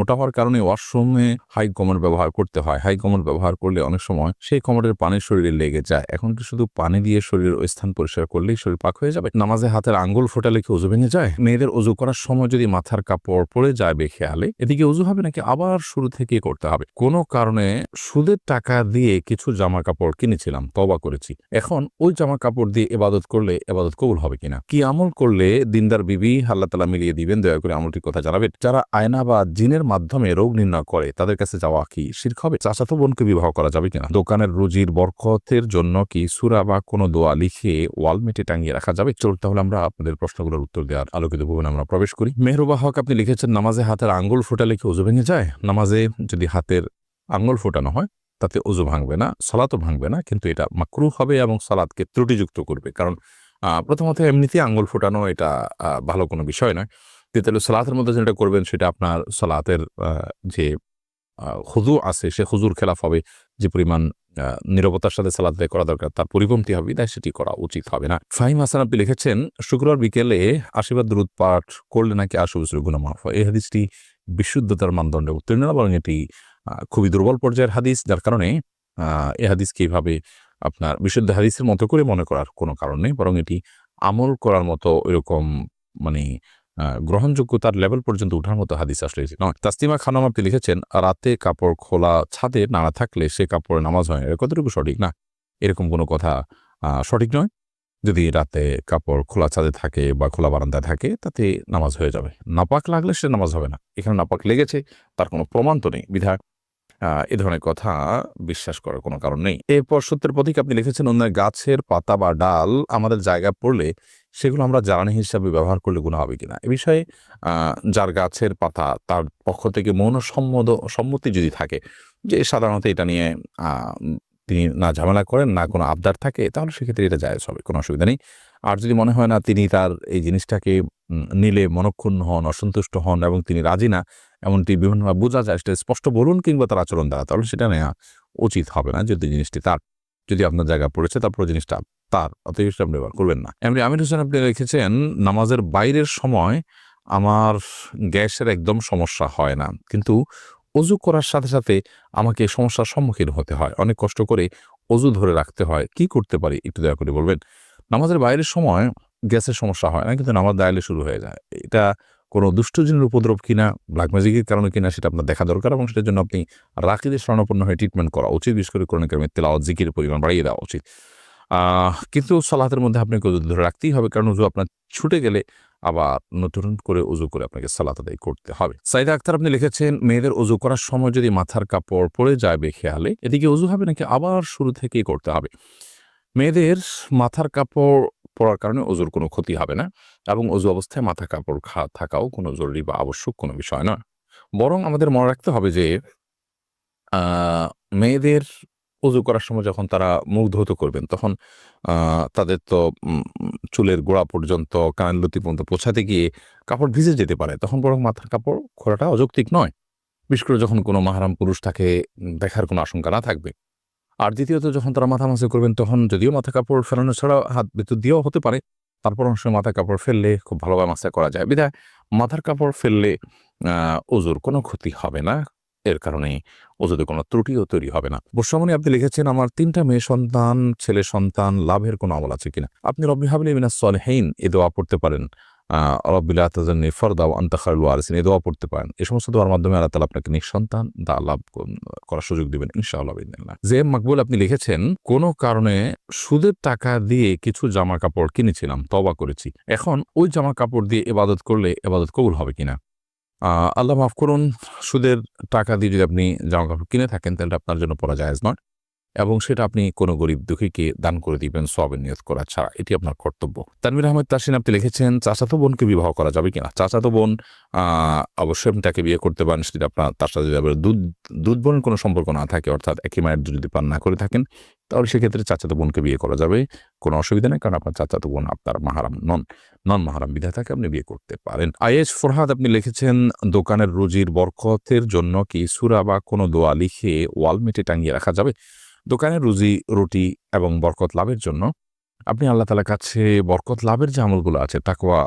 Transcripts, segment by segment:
মোটা হওয়ার কারণে ওয়াশরুমে হাই কমর ব্যবহার করতে হয়। হাই কমর ব্যবহার করলে অনেক সময় সেই কমরের পানি শরীরে লেগে যায়। এখন কি শুধু পানি দিয়ে শরীরের ওই স্থান পরিষ্কার করলেই শরীর পাক হয়ে যাবে। নামাজে হাতের আঙ্গুল ফোটালে কি উজু ভেঙে যায়? মেয়েদের উজু করার সময় যদি মাথার কাপড় পড়ে যায় বেখেয়ালে, এদিকে উজু হবে নাকি আবার শুরু থেকে করতে হবে? কোনো কারণে সুদের টাকা দিয়ে কিছু জামা কাপড় কিনেছিলাম তবা করেছি। এখন ওই জামা কাপড় দিয়ে এবাদত করলে এবাদত কবুল হবে কিনা? কি আমল করলে দিনদার বিবি আল্লাহ তালা মিলিয়ে দিবেন? দয়া করে আমলটির কথা জানাবেন। যারা আয়না বা জিনের মাধ্যমে রোগ নির্ণয় করে, তাদের কাছে যাওয়া কি শির্ক হবে চাচাতো বোনকে বিবাহ করা যাবে কিনা? দোকানের রুজির বরকতের জন্য কি সুরা বা কোনো দোয়া লিখে ওয়ালমেটে টাঙিয়ে রাখা যাবে? চল তাহলে আমরা আপনাদের প্রশ্নগুলোর উত্তর দেওয়ার আলোকিত ভবনে আমরা প্রবেশ করি। মেহরুবা হক, আপনি লিখেছেন, নামাজে হাতের আঙ্গুল ফোটালে কি উজু ভেঙে যায়? নামাজে যদি হাতের আঙ্গুল ফোটানো হয়, তাতে উজু ভাঙবে না, সালাতও ভাঙবে না, কিন্তু এটা মাকরু হবে এবং সালাদকে ত্রুটিযুক্ত করবে। কারণ প্রথমত এমনিতেই আঙ্গুল ফোটানো এটা ভালো কোনো বিষয় নয়। দ্বিতীয় সালাতের মধ্যে যেটা করবেন সেটা আপনার সালাতের যে হুজু আছে, সে হুজুর খেলাফ হবে। যে পরিমাণ নীরবতার সাথে সালাদ করা দরকার, তার পরিপন্থী হবে, তাই সেটি করা উচিত হবে না। ফাহিম হাসান আপনি লিখেছেন, শুক্রবার বিকেলে আশীর্বাদ দূরত পাঠ করলে নাকি আশু বছর গুণা মাফ হয়? এই হাদিসটি বিশুদ্ধতার মানদণ্ডে উত্তীর্ণ না বরং এটি খুবই দুর্বল পর্যায়ের হাদিস, যার কারণে এ হাদিসকে এইভাবে আপনার বিশুদ্ধ হাদিসের মতো করে মনে করার কোনো কারণ নেই, বরং এটি আমল করার মতো এরকম মানে গ্রহণযোগ্যতার লেভেল পর্যন্ত উঠার মতো হাদিস আসলে নয়। তাস্তিমা খানম আপনি লিখেছেন রাতে কাপড় খোলা ছাদে নাড়া থাকলে সে কাপড়ে নামাজ হয় না। কতটুকু সঠিক? না এরকম কোনো কথা সঠিক নয়। যদি রাতে কাপড় খোলা ছাদে থাকে বা খোলা বারান্দায় থাকে তাতে নামাজ হয়ে যাবে। নাপাক লাগলে সে নামাজ হবে না। এখানে নাপাক লেগেছে তার কোনো প্রমাণ তো নেই। আহ, এ ধরনের কথা বিশ্বাস করার কোনো কারণ নেই। এরপর সত্যের প্রতীক আপনি লিখেছেন অন্য গাছের পাতা বা ডাল আমাদের জায়গা পড়লে সেগুলো আমরা জ্বালানি হিসাবে ব্যবহার করলে গুণ হবে কিনা? এ বিষয়ে যার গাছের পাতা তার পক্ষ থেকে মৌন সম্মত সম্মতি যদি থাকে যে সাধারণত এটা নিয়ে তিনি না ঝামেলা করেন, না কোনো আবদার থাকে, তাহলে সেক্ষেত্রে এটা জায়জ হবে, কোনো অসুবিধা নেই। আর যদি মনে হয় না তিনি তার এই জিনিসটাকে নিলে মনক্ষুণ্ণ হন, অসন্তুষ্ট হন এবং তিনি রাজি না, এমনটি বিভিন্নভাবে বোঝা যায়, সেটা স্পষ্ট বলুন কিংবা তার আচরণ দ্বারা, তাহলে সেটা নেওয়া উচিত হবে না যদি জিনিসটি তার, যদি আপনার জায়গা পড়েছে তারপর জিনিসটা তার অতএব আপনি ব্যবহার করবেন না। এমনি আমির হোসেন আপনি রেখেছেন নামাজের বাইরের সময় আমার গ্যাসের একদম সমস্যা হয় না। কিন্তু অজু করার সাথে সাথে আমাকে সমস্যার সম্মুখীন হতে হয়। অনেক কষ্ট করে অজু ধরে রাখতে হয়। কি করতে পারি? একটু দয়া করে বলবেন? নামাজের বাইরের সময় গ্যাসের সমস্যা হয় না, কিন্তু নামাজ দায়ালে শুরু হয়ে যায়। এটা কোনো দুষ্টজনের উপদ্রব কিনা ব্ল্যাক ম্যাজিকের কারণে কিনা, সেটা আপনার দেখা দরকার এবং সেটার জন্য আপনি রাকিদের স্বর্ণপন্ন হয়ে ট্রিটমেন্ট করা উচিত। বিশেষ করে কোরআন কারিমের তেলাওয়াত জিকির পরিমাণ বাড়িয়ে দেওয়া উচিত। কিন্তু সালাতের মধ্যে আপনাকে উজু ধরে রাখতেই হবে। কারণ উজু আপনার ছুটে গেলে আবার নতুন করে উজু করে আপনাকে সালাত আদায় করতে হবে। সাইদা আক্তার আপনি লিখেছেন, মেয়েদের উজু করার সময় যদি মাথার কাপড় পড়ে যায় বেখেয়ালে এদিকে উজু হবে নাকি আবার শুরু থেকেই করতে হবে? মেয়েদের মাথার কাপড় পরার কারণে অজুর কোনো ক্ষতি হবে না এবং অজু অবস্থায় মাথা কাপড় খা, থাকাও কোনো জরুরি বা আবশ্যক কোনো বিষয় নয়। বরং আমাদের মনে রাখতে হবে যে মেয়েদের অজু করার সময় যখন তারা মুখ ধৌত করবেন, তখন তাদের তো চুলের গোড়া পর্যন্ত, কানের লতি পর্যন্ত পৌঁছাতে গিয়ে কাপড় ভিজে যেতে পারে। তখন বরং মাথার কাপড় খোলাটা অযৌক্তিক নয়। বিশেষ করে যখন কোনো মাহারাম পুরুষ তাকে দেখার কোনো আশঙ্কা না থাকবে। আর দ্বিতীয়ত যখন তারা মাথা মাসে করবেন, তখন যদিও মাথা কাপড় ফেলানো ছাড়া হাত ভিতর দিয়েও হতে পারে, তারপর অংশ মাথা কাপড় ফেললে খুব ভালোভাবে মাসা করা যায়। বিধায় মাথার কাপড় ফেললে ওজুর কোনো ক্ষতি হবে না। এর কারণে ওজুতে কোনো ত্রুটিও তৈরি হবে না। বর্ষামণি আপনি লিখেছেন, আমার তিনটা মেয়ে সন্তান, ছেলে সন্তান, লাভের কোনো আমল আছে কিনা? আপনি রব্বি হাবলি মিনা সলহেইন এ দোয়া পড়তে পারেন। এ দোয়া পড়তে পারেন। সমস্ত দোয়ার মাধ্যমে তালা আপনাকে নিঃসন্তান দা লাভ করার সুযোগ আপনি লিখেছেন, কোনো কারণে সুদের টাকা দিয়ে কিছু জামা কাপড় কিনেছিলাম তবা করেছি। এখন ওই জামা কাপড় দিয়ে এবাদত করলে এবাদত কবুল হবে কিনা? আল্লাহ মাফ করুন, সুদের টাকা দিয়ে যদি আপনি জামা কাপড় কিনে থাকেন, তাহলে আপনার জন্য পড়া যায় নয় এবং সেটা আপনি কোনো গরিব দুঃখীকে দান করে দিবেন সবের নিয়ত করা ছাড়া। এটি আপনার কর্তব্য। তানবির আহমেদ তাসিন আপনি লিখেছেন, চাচাতো বোনকে বিবাহ করা যাবে কিনা? চাচাতো বোন অবশ্যই আপনি তাকে বিয়ে করতে পারেন, সেটা আপনার, তার সাথে আবার দুধ দুধ বোনের কোনো সম্পর্ক না থাকে, অর্থাৎ একই মায়ের যদি পান না করে থাকেন, তাহলে সেক্ষেত্রে চাচাতো বোনকে বিয়ে করা যাবে। কোনো অসুবিধা নেই, কারণ আপনার চাচাতো বোন আপনার মাহারাম নন। নন মাহারাম বিধাতাকে আপনি বিয়ে করতে পারেন। আইএস ফরহাদ, আপনি লিখেছেন, দোকানের রুজির বরকতের জন্য কি সুরা বা কোনো দোয়া লিখে ওয়ালমেটে টাঙিয়ে রাখা যাবে? দোকানের রুজি, রুটি এবং বরকত লাভের জন্য আপনি আল্লাহ তালার কাছে বরকত লাভের যে আমলগুলো আছে, তাকওয়া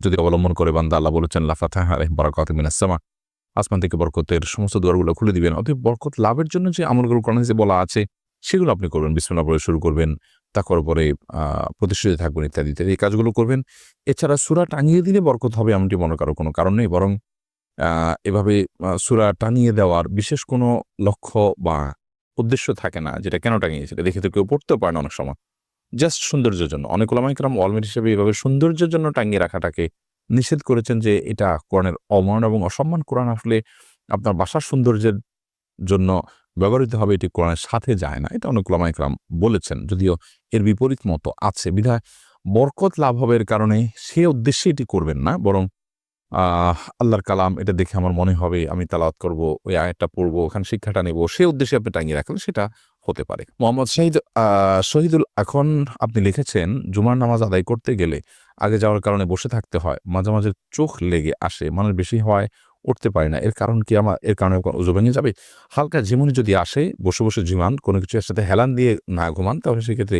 যদি অবলম্বন করে বান্দা, আল্লাহ বলেছেন লাফাতাহ বরকত মিনাসমা আসমান থেকে বরকতের সমস্ত দুয়ারগুলো খুলে দিবেন। অতএব বরকত লাভের জন্য যে আমলগুলো কোরআনে যে বলা আছে, সেগুলো আপনি করবেন। বিসমিল্লাহ পরে শুরু করবেন, তারপর পরে প্রতিশ্রুতি থাকবেন ইত্যাদি ইত্যাদি এই কাজগুলো করবেন। এছাড়া সুরা টাঙিয়ে দিলে বরকত হবে এমনটি মনে করার কোনো কারণ নেই। বরং এভাবে সুরা টাঙিয়ে দেওয়ার বিশেষ কোনো লক্ষ্য বা উদ্দেশ্য থাকে না যেটা কেন টাঙিয়েছে এটা দেখে তো কেউ পড়তেও পারে না অনেক সময়। জাস্ট সৌন্দর্যের জন্য। অনেক ওলামাইকরাম অলমেট হিসেবে এভাবে সৌন্দর্যের জন্য টাঙিয়ে রাখাটাকে নিষেধ করেছেন যে এটা কোরআনের অমান এবং অসম্মান কোরআন আসলে আপনার বাসার সৌন্দর্যের জন্য ব্যবহৃত হবে, এটি কোরআনের সাথে যায় না। এটা অনেক ওলামাইকরাম বলেছেন। যদিও এর বিপরীত মতো আছে। বিধায় বরকত লাভ হবে কারণে সে উদ্দেশ্যে এটি করবেন না, বরং আল্লাহর কালাম, এটা দেখে আমার মনে হবে আমি তালাত করব, ওই আয়াতটা পড়ব, ওখানে শিক্ষাটা নেব, সে উদ্দেশ্যে আপনি টাঙিয়ে রাখলেন সেটা হতে পারে। মোহাম্মদ শাহিদ শহীদুল, এখন আপনি লিখেছেন, জুমার নামাজ আদায় করতে গেলে আগে যাওয়ার কারণে বসে থাকতে হয়, মাঝে মাঝে চোখ লেগে আসে, মানুষ বেশি হওয়ায় উঠতে পারে না, এর কারণ কি আমার, এর কারণে উজু ভেঙে যাবে? হালকা ঝিমুনি যদি আসে, বসে বসে ঝিমান কোনো কিছুর সাথে হেলান দিয়ে না ঘুমান, তাহলে সেক্ষেত্রে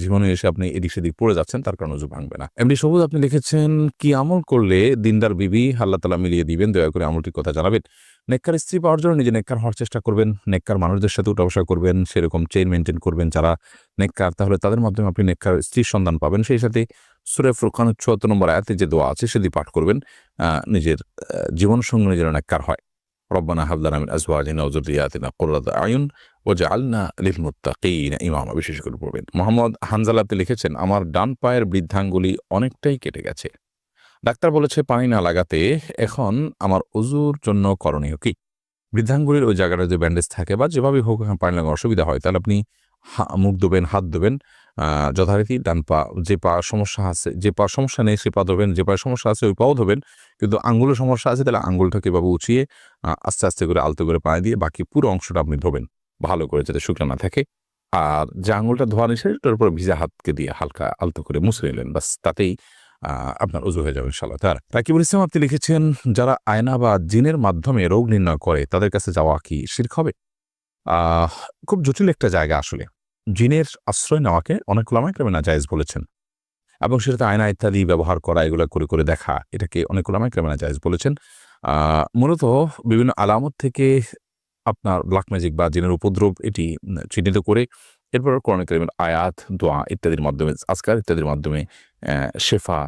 জীবনে এসে আপনি এদিক সেদিক পড়ে যাচ্ছেন, তার কারণে উজু ভাঙবে না। এমনি সবুজ, আপনি লিখেছেন, কি আমল করলে দিনদার বিবি আল্লাহ তালা মিলিয়ে দিবেন? দয়া করে আমলটির কথা জানাবেন। নেককার স্ত্রী পাওয়ার জন্য নিজে নেককার হওয়ার চেষ্টা করবেন, নেককার মানুষদের সাথে উঠা বসা করবেন, সেরকম চেইন মেনটেন করবেন যারা নেককার, তাহলে তাদের মাধ্যমে আপনি নেককার স্ত্রীর সন্ধান পাবেন। সেই সাথে সুরে ফুরকান চুয়াত্তর নম্বর আয়াতে যে দোয়া আছে, সেটি পাঠ করবেন নিজের জীবন সঙ্গে নিজের নেককার হয়। রব্বানা হাবলানা মিন আজওয়াজিনা ওয়া যুররিয়াতিনা কুররাতা আয়ুন ওয়াজআলনা লিল মুত্তাকিনা ইমামা বিশেষ করে পড়বেন মোহাম্মদ হানজালাতে লিখেছেন, আমার ডান পায়ের বৃদ্ধাঙ্গুলি অনেকটাই কেটে গেছে। ডাক্তার বলেছে, পানি না লাগাতে এখন আমার অজুর জন্য করণীয় কি? বৃদ্ধাঙ্গুলির ওই জায়গাটা যে ব্যান্ডেজ থাকে বা যেভাবে হোক পানি লাগানোর অসুবিধা হয়, তাহলে আপনি মুখ ধোবেন হাত আহ, যথারীতি ডান পা যে পা সমস্যা আছে যে পা সমস্যা নেই সে পা ধোবেন যে পায়ের সমস্যা আছে ওই পাও ধোবেন কিন্তু আঙ্গুলের সমস্যা আছে তাহলে আঙ্গুলটাকে এভাবে উঁচিয়ে আস্তে আস্তে করে আলতো করে পায়ে দিয়ে বাকি পুরো অংশটা আপনি ধোবেন ভালো করে যাতে শুকনো না থাকে। আর যে আঙুলটা ধোয়া নিছে ওটার উপর ভিজা হাতকে দিয়ে হালকা আলতো করে মুছে নিলেন বাস তাতেই আপনার উজু হয়ে যাবে ইনশাল্লাহ তার রাকিবুল ইসলাম আপনি লিখেছেন যারা আয়না বা জিনের মাধ্যমে রোগ নির্ণয় করে তাদের কাছে যাওয়া কি শির্ক হবে? খুব জটিল একটা জায়গা আসলে। জিনের আশ্রয় নেওয়াকে অনেক লামাইক্রামে না জায়েজ বলেছেন। এবং সেটাতে আয়না ইত্যাদি ব্যবহার করা, এগুলো করে করে দেখা, এটাকে অনেক লামাইক্রামে না জায়েজ বলেছেন। মূলত বিভিন্ন আলামত থেকে আপনার ব্ল্যাক ম্যাজিক বা জিনের উপদ্রব এটি চিহ্নিত করে, এরপর কোরআন কারিমের আয়াত, দোয়া ইত্যাদির মাধ্যমে, আজকার ইত্যাদির মাধ্যমে শেফা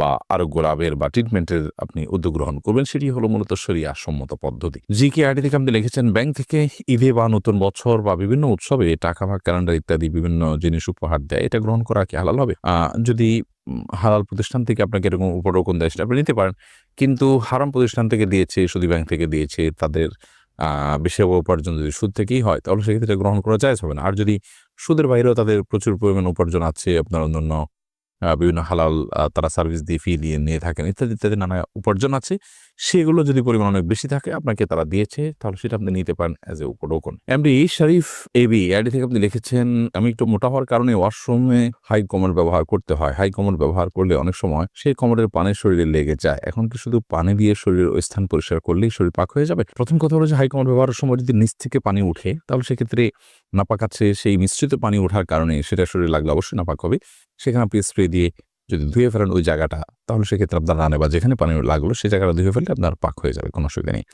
বা আরোগ্য লাভের বা ট্রিটমেন্টের আপনি উদ্যোগ গ্রহণ করবেন, সেটি হলো মূলত শরিয়া সম্মত পদ্ধতি। জি কে আইডি থেকে আপনি লিখেছেন, ব্যাংক থেকে ঈদে বা নতুন বছর বা বিভিন্ন উৎসবে টাকা বা ক্যালেন্ডার ইত্যাদি বিভিন্ন জিনিস উপহার দেয়, এটা গ্রহণ করা কি হালাল হবে? যদি হালাল প্রতিষ্ঠান থেকে আপনাকে এরকম উপরোকন দেয়, সেটা আপনি নিতে পারেন। কিন্তু হারাম প্রতিষ্ঠান থেকে দিয়েছে, সুদী ব্যাংক থেকে দিয়েছে, তাদের বিষয় উপার্জন যদি সুদ থেকেই হয়, তাহলে সেক্ষেত্রে গ্রহণ করা যায় হবে না। আর যদি সুদের বাইরেও তাদের প্রচুর পরিমাণ উপার্জন আছে, আপনার অন্যান্য বিভিন্ন হালাল তারা সার্ভিস দিয়ে ফি নিয়ে থাকেন ইত্যাদি ইত্যাদি নানা উপার্জন আছে। সেগুলো যদি পরিমাণ অনেক বেশি থাকে, আপনাকে তারা দিয়েছে, তাহলে সেটা আপনি নিতে পারেন অ্যাজ এ উপরোকন এমডি শরীফ এবি আইডি থেকে আপনি লিখেছেন, আমি একটু মোটা হওয়ার কারণে ওয়াশরুমে হাই কমর ব্যবহার করতে হয়। হাই কমর ব্যবহার করলে অনেক সময় সেই কমরের পানি শরীরে লেগে যায়। এখন কি শুধু পানি দিয়ে শরীরের ওই স্থান পরিষ্কার করলেই শরীর পাক হয়ে যাবে। প্রথম কথা হলো যে হাই কমর ব্যবহারের সময় যদি নিচ থেকে পানি উঠে, তাহলে সেক্ষেত্রে নাপাক আছে সেই মিশ্রিত পানি ওঠার কারণে সেটা শরীরে লাগলে অবশ্যই নাপাক হবে। সেখানে আপনি স্প্রে দিয়ে যদি ধুয়ে ফেলেন ওই জায়গাটা, তাহলে সেক্ষেত্রে আপনার রানে বা যেখানে পানি লাগল, সেই জায়গাটা ধুয়ে ফেললে আপনার পাক হয়ে যাবে, কোনো অসুবিধা নেই।